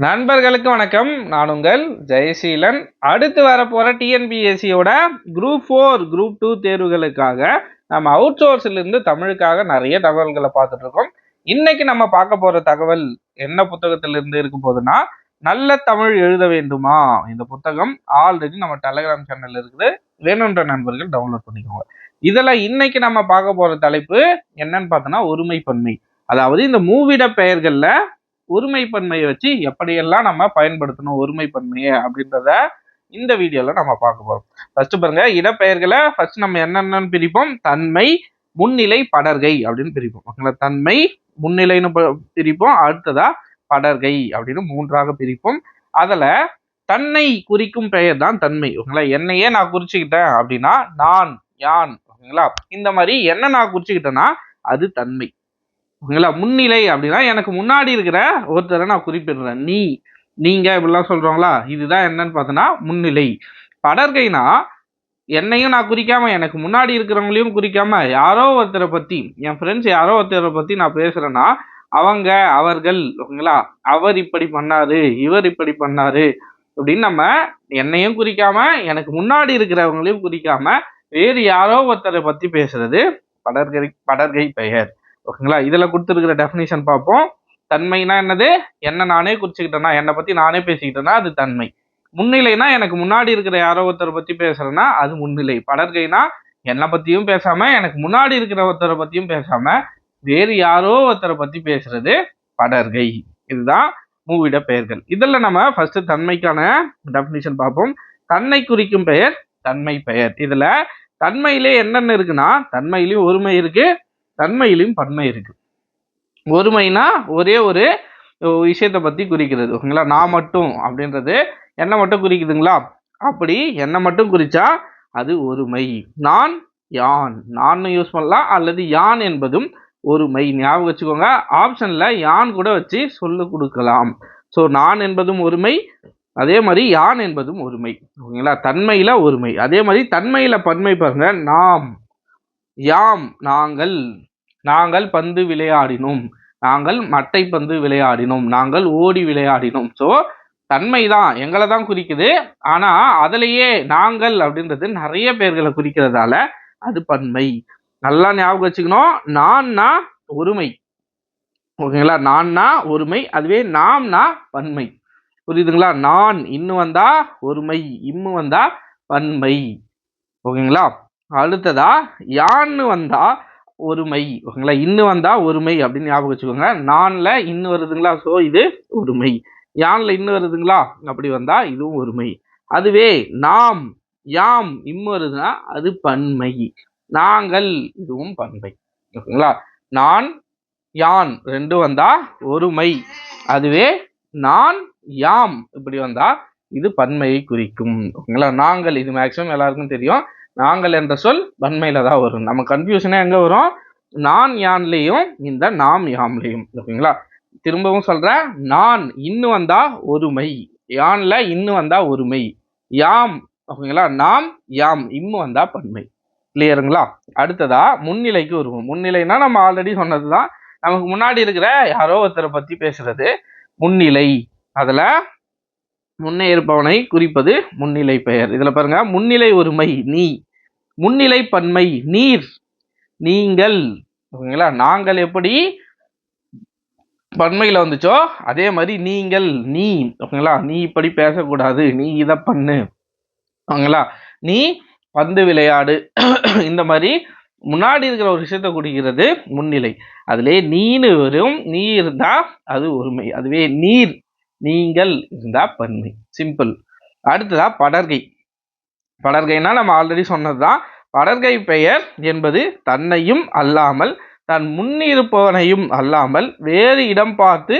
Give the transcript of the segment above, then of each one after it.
நண்பர்களுக்கு வணக்கம். நான் உங்கள் ஜெயசீலன். அடுத்து வரப்போகிற டிஎன்பிஎஸ்சியோட குரூப் ஃபோர் குரூப் டூ தேர்வுகளுக்காக நம்ம அவுட் சோர்ஸ்லேருந்து தமிழுக்காக நிறைய தகவல்களை பார்த்துட்ருக்கோம். இன்றைக்கி இன்னைக்கு நம்ம பார்க்க போகிற தகவல் என்ன புத்தகத்திலிருந்து இருக்க நல்ல தமிழ் எழுத வேண்டுமா? இந்த புத்தகம் ஆல்ரெடி நம்ம டெலகிராம் சேனல் இருக்குது. வேணுன்ற நண்பர்கள் டவுன்லோட் பண்ணிக்கோங்க. இதில் இன்னைக்கு நம்ம பார்க்க போகிற தலைப்பு என்னன்னு பார்த்தோன்னா ஒருமைப்பன்மை. அதாவது இந்த மூவிட பெயர்களில் ஒருமைப்பன்மையை வச்சு எப்படியெல்லாம் நம்ம பயன்படுத்தணும் ஒருமைப்பன்மையை அப்படின்றத இந்த வீடியோல நம்ம பார்க்க போறோம். ஃபர்ஸ்ட் பாருங்க இடப்பெயர்களை ஃபர்ஸ்ட் நம்ம என்னென்னு பிரிப்போம். தன்மை முன்னிலை படர்கை அப்படின்னு பிரிப்போம். ஓகேங்களா? தன்மை முன்னிலைன்னு பிரிப்போம். அடுத்ததா படர்கை அப்படின்னு மூன்றாக பிரிப்போம். அதுல தன்னை குறிக்கும் பெயர் தான் தன்மை. ஓகேங்களா? என்னையே நான் குறிச்சுக்கிட்டேன் அப்படின்னா நான் யான். ஓகேங்களா? இந்த மாதிரி என்ன நான் குறிச்சுக்கிட்டேன்னா அது தன்மை. ஓகேங்களா? முன்னிலை அப்படின்னா எனக்கு முன்னாடி இருக்கிற ஒருத்தரை நான் குறிப்பிடுறேன். நீ நீங்கள் இப்படிலாம் சொல்கிறாங்களா இதுதான் என்னன்னு பார்த்தோன்னா முன்னிலை. படர்கைனா என்னையும் நான் குறிக்காம எனக்கு முன்னாடி இருக்கிறவங்களையும் குறிக்காம யாரோ ஒருத்தரை பற்றி என் ஃப்ரெண்ட்ஸ் யாரோ ஒருத்தரை பற்றி நான் பேசுகிறேன்னா அவங்க அவர்கள் ஓகேங்களா அவர் இப்படி பண்ணாரு இவர் இப்படி பண்ணாரு அப்படின்னு நம்ம என்னையும் குறிக்காம எனக்கு முன்னாடி இருக்கிறவங்களையும் குறிக்காம வேறு யாரோ ஒருத்தரை பற்றி பேசுறது படர்கை படர்கை பெயர். ஓகேங்களா? இதில் கொடுத்துருக்கிற டெஃபினிஷன் பார்ப்போம் தன்மைனா என்னது? என்ன நானே குறிச்சுக்கிட்டேன்னா என்னை பற்றி நானே பேசிக்கிட்டேன்னா அது தன்மை. முன்னிலைனா எனக்கு முன்னாடி இருக்கிற யாரோ ஒருத்தரை பற்றி பேசுறேன்னா அது முன்னிலை. படர்கைனா என்னை பற்றியும் பேசாமல் எனக்கு முன்னாடி இருக்கிற ஒருத்தரை பற்றியும் பேசாமல் வேறு யாரோ ஒருத்தரை பற்றி பேசுறது படர்கை இதுதான் மூவிட பெயர்கள். இதில் நம்ம ஃபர்ஸ்ட் தன்மைக்கான டெஃபினிஷன் பார்ப்போம் தன்னை குறிக்கும் பெயர் தன்மை பெயர். இதில் தன்மையிலே என்னென்ன இருக்குன்னா தன்மையிலேயும் ஒருமை இருக்கு தன்மையிலையும் பன்மை இருக்கு. ஒருமைனா ஒரே ஒரு விஷயத்தை பத்தி குறிக்கிறது. ஓகேங்களா? நான் மட்டும் அப்படின்றது என்ன மட்டும் குறிக்குதுங்களா? அப்படி என்ன மட்டும் குறிச்சா அது ஒருமை. நான் யான். நான் யூஸ் பண்ணலாம். அல்லது யான் என்பதும் ஒருமை. ஞாபகம் வச்சுக்கோங்க. ஆப்ஷன்ல யான் கூட வச்சு சொல்லு கொடுக்கலாம். ஸோ நான் என்பதும் ஒருமை. அதே மாதிரி யான் என்பதும் ஒருமை. ஓகேங்களா? தன்மையில ஒருமை. அதே மாதிரி தன்மையில பன்மை பாருங்க. நாம் யாம் நாங்கள். நாங்கள் பந்து விளையாடினோம். நாங்கள் மட்டை பந்து விளையாடினோம். நாங்கள் ஓடி விளையாடினோம். ஸோ தன்மை தான் எங்களை தான் குறிக்குது. ஆனால் அதுலயே நாங்கள் அப்படின்றது நிறைய பேர்களை குறிக்கிறதால அது பன்மை. நல்லா ஞாபகம் வச்சுக்கணும். நான்னா ஒருமை. ஓகேங்களா? நான்னா ஒருமை. அதுவே நாம்னா பன்மை. புரியுதுங்களா? நான் இன்னு வந்தா ஒருமை. இம்மு வந்தா பன்மை. ஓகேங்களா? அடுத்ததா யான்னு வந்தா ஒருமை. ஓகேங்களா? இன்னு வந்தா ஒருமை அப்படின்னு ஞாபகம் வச்சுக்கோங்க. நான்ல இன்னு வருதுங்களா? ஸோ இது ஒருமை. யான்ல இன்னு வருதுங்களா? அப்படி வந்தா இதுவும் ஒருமை. அதுவே நாம் யாம் இம்மு வருதுன்னா அது பன்மை. நாங்கள் இதுவும் பன்மை. ஓகேங்களா? நான் யான் ரெண்டு வந்தா ஒருமை. அதுவே நான் யாம் இப்படி வந்தா இது பன்மையை குறிக்கும். ஓகேங்களா? நாங்கள் இது மேக்சிமம் எல்லாருக்கும் தெரியும். நாங்கள் என்ற சொல் பன்மையில தான் வரும். நம்ம கன்ஃபியூஷனே எங்கே வரும்? நான் யான்லேயும் இந்த நாம் யாம்லேயும் ஓகேங்களா? திரும்பவும் சொல்கிறேன் நான் இன்னு வந்தா ஒருமை. யான்ல இன்னு வந்தா ஒருமை. யாம் ஓகேங்களா? நாம் யாம் இம்மு வந்தா பன்மை. கிளியருங்களா அடுத்ததா முன்னிலைக்கு வருவோம். முன்னிலைனா நம்ம ஆல்ரெடி சொன்னது தான் நமக்கு முன்னாடி இருக்கிற யாரோ ஒருத்தரை பற்றி பேசுறது. முன்னிலை. அதில் முன்னே இருப்பவனை குறிப்பது முன்னிலை பெயர். இதில் பாருங்க முன்னிலை ஒருமை நீ. முன்னிலை பன்மை நீர் நீங்கள். ஓகேங்களா? நாங்கள் எப்படி பன்மையில் வந்துச்சோ அதே மாதிரி நீங்கள் நீ. ஓகேங்களா? நீ இப்படி பேசக்கூடாது. நீ இதை பண்ணு. ஓகேங்களா? நீ பந்து விளையாடு. இந்த மாதிரி முன்னாடி இருக்கிற ஒரு விஷயத்தை குடிக்கிறது முன்னிலை. அதிலே நீனு வரும் நீ இருந்தால் அது ஒருமை. அதுவே நீர் நீங்கள் இருந்தால் பன்மை. சிம்பிள் அடுத்ததா படர்கை படர்கைனா நம்ம ஆல்ரெடி சொன்னது தான் படர்கை பெயர் என்பது தன்னையும் அல்லாமல் தன் முன்னிருப்பவனையும் அல்லாமல் வேறு இடம் பார்த்து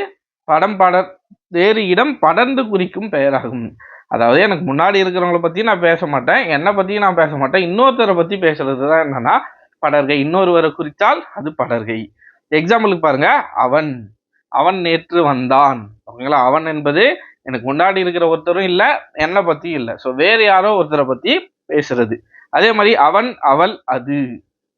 படம் படர் வேறு இடம் படர்ந்து குறிக்கும் பெயராகும். அதாவது எனக்கு முன்னாடி இருக்கிறவங்கள பற்றி நான் பேச மாட்டேன் என்னை பற்றியும் நான் பேச மாட்டேன். இன்னொருத்தரை பற்றி பேசுறது தான் என்னன்னா படர்கை. இன்னொருவரை குறித்தால் அது படர்கை. எக்ஸாம்பிளுக்கு பாருங்க அவன். அவன் நேற்று வந்தான். ஓகேங்களா? அவன் என்பது எனக்கு முன்னாடி இருக்கிற ஒருத்தரும் இல்லை என்னை பத்தி இல்லை. ஸோ வேற யாரோ ஒருத்தரை பத்தி பேசுறது. அதே மாதிரி அவன் அவள் அது.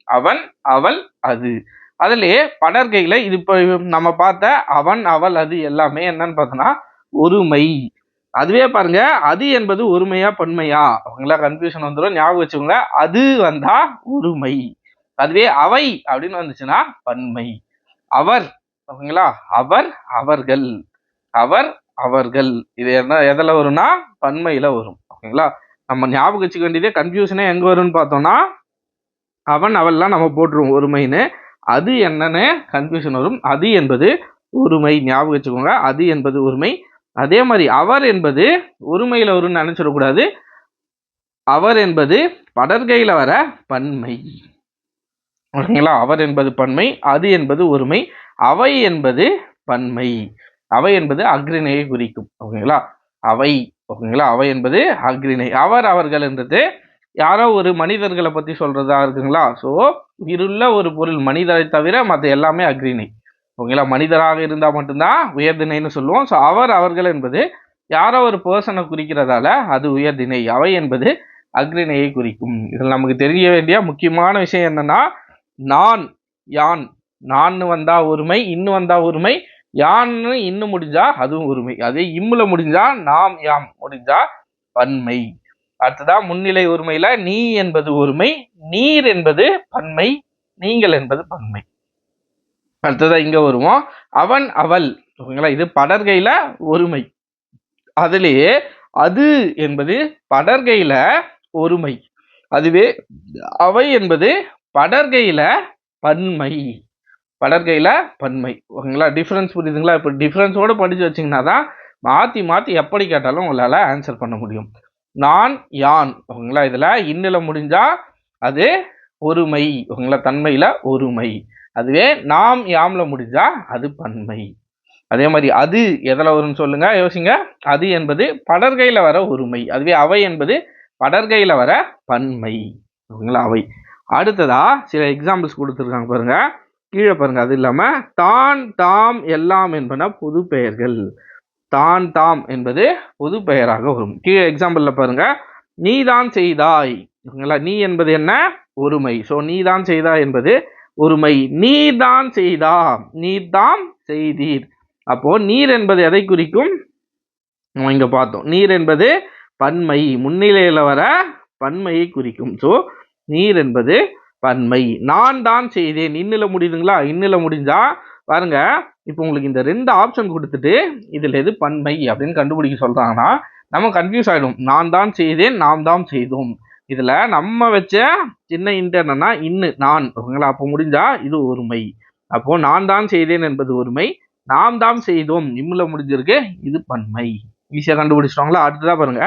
அவன் அவள் அது. அதுலயே படர்கையில இது இப்போ நம்ம பார்த்த அவன் அவள் அது எல்லாமே என்னன்னு பார்த்தோம்னா ஒருமை. அதுவே பாருங்க அது என்பது ஒருமையா பன்மையா? அவங்களா கன்ஃபியூஷன் வந்துடும் ஞாபகம் வச்சுக்கோங்க அது வந்தா ஒருமை. அதுவே அவை அப்படின்னு வந்துச்சுன்னா பன்மை. அவர் ஓகேங்களா அவர் அவர்கள். அவர் அவர்கள் இது என்ன எதில் வரும்னா பன்மையில் வரும். ஓகேங்களா? நம்ம ஞாபகம் வச்சுக்க வேண்டியதே கன்ஃபியூஷனே எங்கே வரும்னு பார்த்தோம்னா அவன் அவள்லாம் நம்ம போட்டுருவோம் ஒருமைன்னு. அது என்னன்னு கன்ஃபியூஷன் வரும். அது என்பது ஒருமை ஞாபகம் வச்சுக்கோங்க. அது என்பது ஒருமை. அதே மாதிரி அவர் என்பது ஒருமையில் வரும்னு நினச்சிடக்கூடாது. அவர் என்பது படர்கையில் வர பன்மை. ஓகேங்களா? அவர் என்பது பன்மை அது என்பது ஒருமை. அவை என்பது பன்மை. அவை என்பது அக்ரிணையை குறிக்கும் ஓகேங்களா? அவை ஓகேங்களா? அவை என்பது அக்ரிணை அவர் அவர்கள் என்றது யாரோ ஒரு மனிதர்களை பற்றி சொல்றதா இருக்குங்களா? ஸோ உயிருள்ள ஒரு பொருள் மனிதரை தவிர மற்ற எல்லாமே அக்ரிணை ஓகேங்களா? மனிதராக இருந்தால் மட்டும்தான் உயர்திணைன்னு சொல்லுவோம். ஸோ அவர் அவர்கள் என்பது யாரோ ஒரு பர்சனை குறிக்கிறதால அது உயர்திணை. அவை என்பது அக்ரிணையை குறிக்கும். இதில் நமக்கு தெரிய வேண்டிய முக்கியமான விஷயம் என்னன்னா நான் யான். நான் வந்தா ஒருமை இன்னு வந்தா ஒருமை யான்னு இன்னும் முடிஞ்சா அதுவும் ஒருமை அதே இம்முல முடிஞ்சா நாம் யாம் முடிஞ்சா பன்மை. அடுத்ததான் முன்னிலை ஒருமையில நீ என்பது ஒருமை நீர் என்பது பன்மை நீங்கள் என்பது பன்மை. அடுத்ததான் இங்க வருவோம். அவன் அவள். ஓகேங்களா? இது படர்கையில ஒருமை அதுலேயே அது என்பது படர்கையில ஒருமை அதுவே அவை என்பது படர்கையில பன்மை. படர்கையில் பன்மை. ஓகேங்களா? டிஃப்ரென்ஸ் புரியுதுங்களா? இப்போ டிஃப்ரென்ஸோடு படிச்சு வச்சீங்கன்னா தான் மாற்றி மாற்றி எப்படி கேட்டாலும் உங்களால் ஆன்சர் பண்ண முடியும். நான் யான். ஓகேங்களா? இதில் இன்னில் முடிஞ்சால் அது ஒருமை. ஓகேங்களா? தன்மையில் ஒருமை. அதுவே நாம் யாம்ல முடிஞ்சால் அது பன்மை. அதே மாதிரி அது எதில் வரும்னு சொல்லுங்க? யோசிங்க. அது என்பது படர்கையில் வர ஒருமை. அதுவே அவை என்பது படர்கையில் வர பன்மை. ஓகேங்களா? அவை. அடுத்ததா சில எக்ஸாம்பிள்ஸ் கொடுத்துருக்காங்க பாருங்கள் கீழே பாருங்க அது இல்லாம தான் தாம் எல்லாம் என்பன பொது பெயர்கள். தான் தாம் என்பது பொது பெயராக வரும். கீழே எக்ஸாம்பிள்ல பாருங்க நீதான் செய்தாய். ஓகேங்களா நீ என்பது என்ன? ஒருமை. ஸோ நீதான் செய்தாய் என்பது ஒருமை. நீ தான் செய்தா நீ தாம் செய்தீர். அப்போ நீர் என்பது எதை குறிக்கும்? நம்ம இங்க பார்த்தோம். நீர் என்பது பன்மை. முன்னிலையில வர பன்மையை குறிக்கும். ஸோ நீர் என்பது பன்மை. நான் தான் செய்தேன். இன்னில முடியுதுங்களா? இன்னில முடிஞ்சா பாருங்க இப்போ உங்களுக்கு இந்த ரெண்டு ஆப்ஷன் கொடுத்துட்டு இதில் எது பன்மை அப்படின்னு கண்டுபிடிக்க சொல்கிறாங்கன்னா நம்ம கன்ஃபியூஸ் ஆகிடும் நான் தான் செய்தேன் நாம் தான் செய்தோம். இதில் நம்ம வச்ச சின்ன இன்ட் என்னன்னா இன்னு நான். ஓகேங்களா? அப்போ முடிஞ்சா இது ஒருமை. அப்போ நான் தான் செய்தேன் என்பது ஒருமை. நாம் தான் செய்தோம். இம்மில் முடிஞ்சிருக்கு இது பன்மை. ஈஸியாக கண்டுபிடிச்சிட்டாங்களா? அடுத்ததா பாருங்க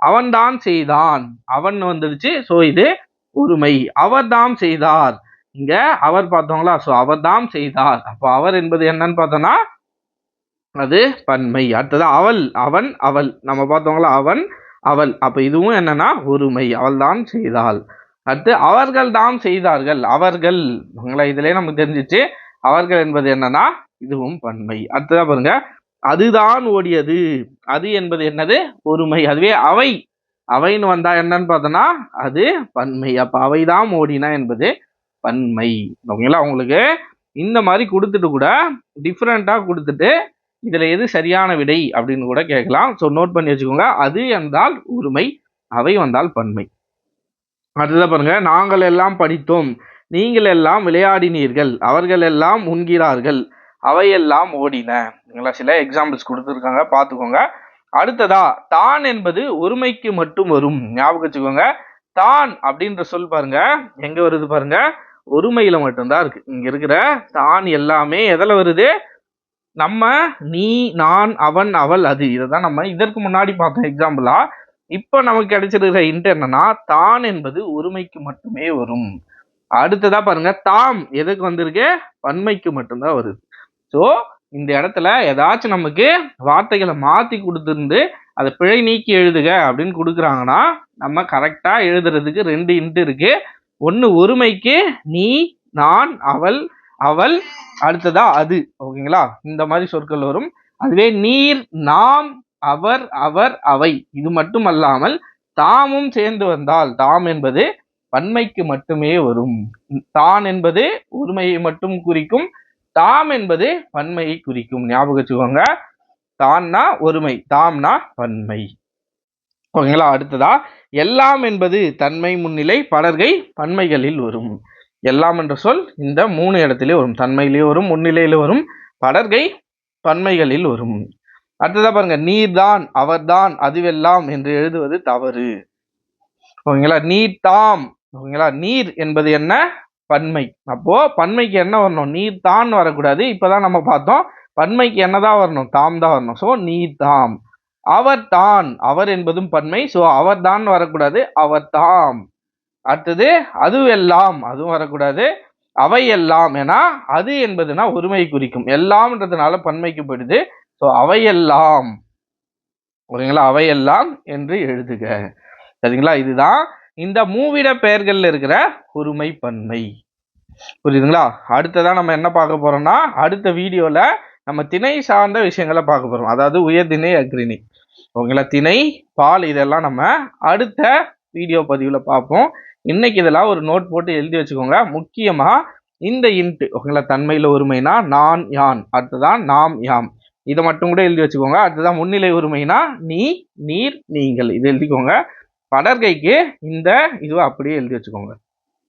அவன் தான் செய்தான். அவன் வந்துடுச்சு. ஸோ இது ஒருமை அவர் தாம் செய்தார். இங்க அவர் பார்த்தோங்களா ஸோ அவர் தாம் செய்தார். அப்போ அவர் என்பது என்னன்னு பார்த்தோம்னா அது பன்மை. அடுத்தது அவள் அவன் அவள். நம்ம பார்த்தோங்களா அவன் அவள். அப்ப இதுவும் என்னன்னா ஒருமை அவள் தான் செய்தாள். அடுத்து அவர்கள் தாம் செய்தார்கள். அவர்கள் உங்களை இதுலயே நமக்கு தெரிஞ்சிச்சு. அவர்கள் என்பது என்னன்னா இதுவும் பன்மை. அடுத்ததாக பாருங்க அதுதான் ஓடியது. அது என்பது என்னது? ஒருமை அதுவே அவை. அவைன்னு வந்தா என்னன்னு பார்த்தோன்னா அது பன்மை. அப்ப அவைதான் மோடினா என்பது பன்மை. ஓகேங்களா? உங்களுக்கு இந்த மாதிரி கொடுத்துட்டு கூட டிஃப்ரெண்ட்டாக கொடுத்துட்டு இதில் எது சரியான விடை அப்படின்னு கூட கேட்கலாம். ஸோ நோட் பண்ணி வச்சுக்கோங்க. அது என்றால் உரிமை அவை வந்தால் பன்மை. அடுத்ததா பாருங்க. நாங்கள் எல்லாம் படித்தோம். நீங்கள் எல்லாம் விளையாடினீர்கள். அவர்கள் எல்லாம் உண்கிறார்கள். அவையெல்லாம் ஓடின. சில எக்ஸாம்பிள்ஸ் கொடுத்துருக்காங்க. பார்த்துக்கோங்க. அடுத்ததா தான் என்பது ஒருமைக்கு மட்டும் வரும். ஞாபகம் வச்சுக்கோங்க. தான் அப்படின்ற சொல் பாருங்க. எங்க வருது பாருங்க? ஒருமையில மட்டும்தான் இருக்கு. இங்க இருக்கிற தான் எல்லாமே எதில் வருது? நம்ம நீ நான் அவன் அவள் அது. இதை தான் நம்ம இதற்கு முன்னாடி பார்த்தோம் எக்ஸாம்பிளா இப்போ நமக்கு கிடைச்சிருக்கிற இன்ட் என்னன்னா தான் என்பது ஒருமைக்கு மட்டுமே வரும். அடுத்ததா பாருங்க தாம். எதுக்கு வந்திருக்கு? பன்மைக்கு மட்டும்தான் வருது. ஸோ இந்த இடத்துல ஏதாச்சும் நமக்கு வார்த்தைகளை மாற்றி கொடுத்துருந்து அதை பிழை நீக்கி எழுதுக அப்படின்னு கொடுக்குறாங்கன்னா நம்ம கரெக்டாக எழுதுறதுக்கு ரெண்டு இன்ட் இருக்கு. ஒன்று ஒருமைக்கு நீ நான் அவள் அவள் அடுத்ததா அது. ஓகேங்களா? இந்த மாதிரி சொற்கள் வரும். அதுவே நீர் நாம் அவர் அவர் அவை. இது மட்டும் அல்லாமல் தாமும் சேர்ந்து வந்தால் தாம் என்பது பன்மைக்கு மட்டுமே வரும். தான் என்பது ஒருமையை மட்டும் குறிக்கும். தாம் என்பது பன்மையை குறிக்கும். ஞாபகம் வச்சுக்கோங்க. தான்னா ஒருமை தாம்னா பன்மை ஓகேங்களா? அடுத்ததா எல்லாம் என்பது தன்மை முன்னிலை பலர்கை பன்மைகளில் வரும். எல்லாம் என்ற சொல் இந்த மூணு இடத்திலே வரும். தன்மையிலே வரும் முன்னிலையில வரும் படர்கை பன்மைகளில் வரும். அடுத்ததா பாருங்க நீர்தான் அவர்தான் அதுவெல்லாம் என்று எழுதுவது தவறு. ஓகேங்களா? நீர் தாம் ஓகேங்களா? நீர் என்பது என்ன? பன்மை. அப்போ பன்மைக்கு என்ன வரணும்? நீர் தான் வரக்கூடாது. இப்பதான் நம்ம பார்த்தோம் பன்மைக்கு என்னதான் வரணும்? தாம் தான் வரணும். ஸோ நீர் தாம். அவர் தான். அவர் என்பதும் பன்மை. ஸோ அவர் தான் வரக்கூடாது அவர் தாம். அடுத்தது அதுவெல்லாம். அதுவும் வரக்கூடாது அவை எல்லாம் ஏன்னா அது என்பதுனா ஒருமை குறிக்கும். எல்லாம்ன்றதுனால பன்மைக்கு போயிடுது. ஸோ அவையெல்லாம். ஓகேங்களா? அவையெல்லாம் என்று எழுதுக. சரிங்களா? இதுதான் இந்த மூவிட பெயர்களில் இருக்கிற ஒருமை பன்மை புரியுதுங்களா? அடுத்ததான் நம்ம என்ன பார்க்க போறோம்னா அடுத்த வீடியோல நம்ம திணை சார்ந்த விஷயங்களை பார்க்க போறோம். அதாவது உயர்திணை அக்ரிணி. ஓகேங்களா? திணை பால் இதெல்லாம் நம்ம அடுத்த வீடியோ பதிவுல பார்ப்போம். இன்னைக்கு இதெல்லாம் ஒரு நோட் போட்டு எழுதி வச்சுக்கோங்க. முக்கியமா இந்த இன்ட்டு ஓகேங்களா? தன்மையில ஒருமைனா நான் யான். அடுத்ததான் நாம் யாம். இதை மட்டும் கூட எழுதி வச்சுக்கோங்க. அடுத்ததான் முன்னிலை உரிமைனா நீ நீர் நீங்கள். இது எழுதிக்கோங்க. படர்கைக்கு இந்த இதுவை அப்படியே எழுதி வச்சுக்கோங்க.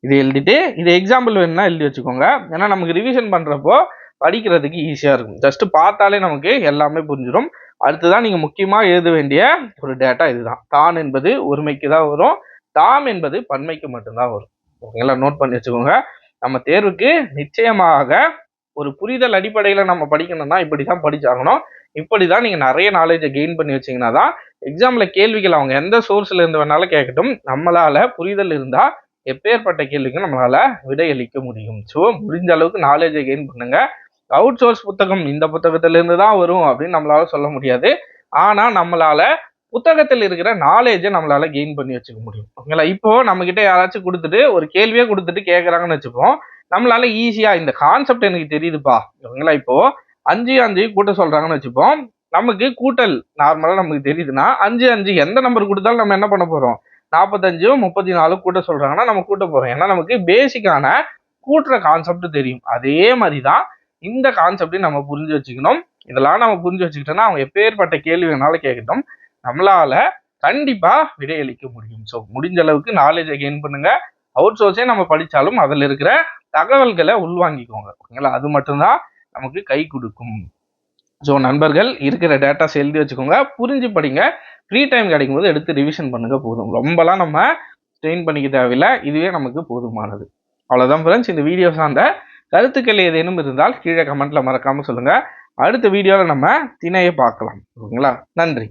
இது எழுதிட்டு இது எக்ஸாம்பிள் வேணும்னா எழுதி வச்சுக்கோங்க. ஏன்னா நமக்கு ரிவிஷன் பண்ணுறப்போ படிக்கிறதுக்கு ஈஸியாக இருக்கும். ஜஸ்ட் பார்த்தாலே நமக்கு எல்லாமே புரிஞ்சிடும் அடுத்ததான் நீங்கள் முக்கியமாக எழுத வேண்டிய ஒரு டேட்டா இதுதான். தான் என்பது ஒருமைக்கு தான் வரும். தாம் என்பது பன்மைக்கு மட்டும்தான் வரும். ஓகேங்களா? நோட் பண்ணி வச்சுக்கோங்க. நம்ம தேர்வுக்கு நிச்சயமாக ஒரு புரிதல் அடிப்படையில் நம்ம படிக்கணும்னா இப்படிதான் படிச்சாகணும். இப்படி தான் நீங்கள் நிறைய நாலேஜை கெயின் பண்ணி வச்சீங்கன்னா தான் எக்ஸாமில் கேள்விகள் அவங்க எந்த சோர்ஸில் இருந்து வேணாலும் கேட்கட்டும். நம்மளால் புரிதல் இருந்தால் எப்பேற்பட்ட கேள்விக்கும் நம்மளால் விடையளிக்க முடியும். ஸோ முடிஞ்ச அளவுக்கு நாலேஜை கெயின் பண்ணுங்க. அவுட் சோர்ஸ் புத்தகம் இந்த புத்தகத்திலேருந்து தான் வரும் அப்படின்னு நம்மளால சொல்ல முடியாது. ஆனால் நம்மளால் புத்தகத்தில் இருக்கிற நாலேஜை நம்மளால கெயின் பண்ணி வச்சுக்க முடியும். ஓகேங்களா? இப்போ நம்ம கிட்ட யாராச்சும் கொடுத்துட்டு ஒரு கேள்வியே கொடுத்துட்டு கேட்குறாங்கன்னு வச்சுப்போம். நம்மளால ஈஸியா இந்த கான்செப்ட் எனக்கு தெரியுதுப்பா. ஓகேங்களா? இப்போ அஞ்சு அஞ்சு கூட்ட சொல்றாங்கன்னு வச்சுப்போம். நமக்கு கூட்டல் நார்மலா நமக்கு தெரியுதுன்னா அஞ்சு அஞ்சு எந்த நம்பர் கொடுத்தாலும் நம்ம என்ன பண்ண போறோம்? நாற்பத்தஞ்சு முப்பத்தி நாலு கூட்ட சொல்றாங்கன்னா நம்ம கூட்ட போறோம். ஏன்னா நமக்கு பேசிக்கான கூட்டுற கான்செப்ட் தெரியும். அதே மாதிரி தான் இந்த கான்செப்டையும் நம்ம புரிஞ்சு வச்சுக்கணும். இதெல்லாம் நம்ம புரிஞ்சு வச்சுக்கிட்டோம்னா அவங்க எப்பேற்பட்ட கேள்வி வேணாலும் கேட்கட்டும். நம்மளால கண்டிப்பா விடையளிக்க முடியும். ஸோ முடிஞ்ச அளவுக்கு நாலேஜை கெயின் பண்ணுங்க. அவுட் சோர்ஸே நம்ம படித்தாலும் அதில் இருக்கிற தகவல்களை உள்வாங்கிக்கோங்க. ஓகேங்களா? அது மட்டும்தான் நமக்கு கை கொடுக்கும். ஸோ நண்பர்கள் இருக்கிற டேட்டாஸ் எழுதி வச்சுக்கோங்க. புரிஞ்சு படிங்க. ஃப்ரீ டைம் கிடைக்கும் போது எடுத்து ரிவிஷன் பண்ணுங்க போதும். ரொம்பலாம் நம்ம ஸ்ட்ரெயின் பண்ணிக்க தேவையில்லை. இதுவே நமக்கு போதுமானது. அவ்வளோதான் ஃப்ரெண்ட்ஸ் இந்த வீடியோ சார்ந்த கருத்துக்கள் ஏதேனும் இருந்தால் கீழே கமெண்ட்ல மறக்காம சொல்லுங்க. அடுத்த வீடியோவில் நம்ம திணையை பார்க்கலாம். ஓகேங்களா? நன்றி.